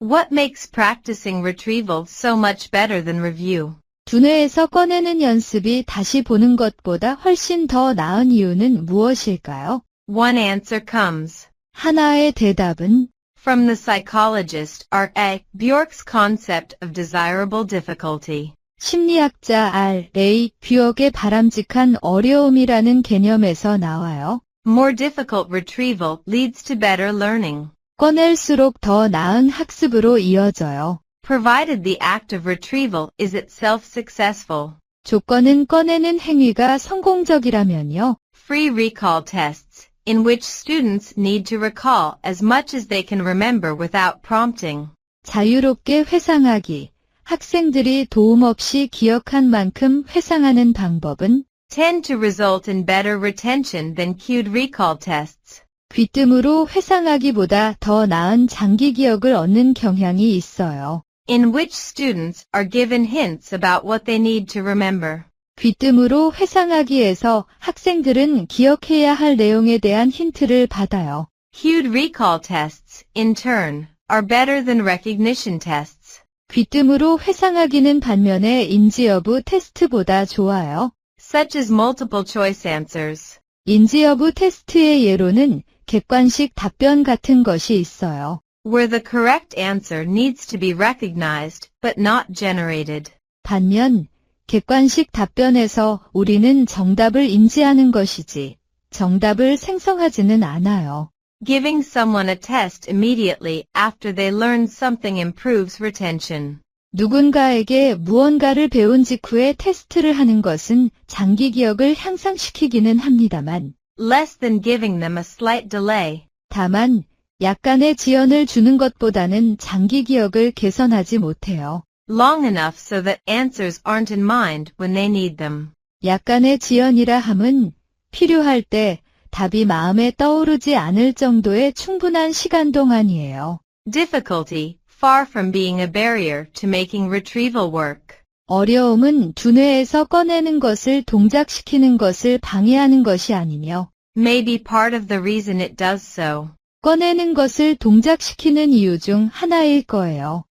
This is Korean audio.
What makes practicing retrieval so much better than review? 두뇌에서 꺼내는 연습이 다시 보는 것보다 훨씬 더 나은 이유는 무엇일까요? One answer comes 하나의 대답은 from the psychologist Art A. Bjork's concept of desirable difficulty. 심리학자 R. 레이 뷰역의 바람직한 어려움이라는 개념에서 나와요. More difficult retrieval leads to better learning, 꺼낼수록 더 나은 학습으로 이어져요. provided the act of retrieval is itself successful. 조건은 꺼내는 행위가 성공적이라면요. Free recall tests, in which students need to recall as much as they can remember without prompting. 자유롭게 회상하기. 학생들이 도움 없이 기억한 만큼 회상하는 방법은 tend to result in better retention than cued recall tests. 귀뜸으로 회상하기보다 더 나은 장기 기억을 얻는 경향이 있어요. in which students are given hints about what they need to remember. 귀뜸으로 회상하기에서 학생들은 기억해야 할 내용에 대한 힌트를 받아요. Cued recall tests, in turn, are better than recognition tests. 귀뜸으로 회상하기는 반면에 인지 여부 테스트보다 좋아요. such as multiple choice answers. 인지 여부 테스트의 예로는 객관식 답변 같은 것이 있어요. where the correct answer needs to be recognized but not generated. 반면 객관식 답변에서 우리는 정답을 인지하는 것이지 정답을 생성하지는 않아요. Giving someone a test immediately after they learn something improves retention. 누군가에게 무언가를 배운 직후에 테스트를 하는 것은 장기 기억을 향상시키기는 합니다만, Less than giving them a slight delay. 다만 약간의 지연을 주는 것보다는 장기 기억을 개선하지 못해요. long enough so that answers aren't in mind when they need them. 약간의 지연이라 함은 필요할 때 답이 마음에 떠오르지 않을 정도의 충분한 시간 동안이에요. Difficulty, far from being a barrier to making retrieval work. 어려움은 두뇌에서 꺼내는 것을 동작시키는 것을 방해하는 것이 아니며 May be part of the reason it does so. 꺼내는 것을 동작시키는 이유 중 하나일 거예요.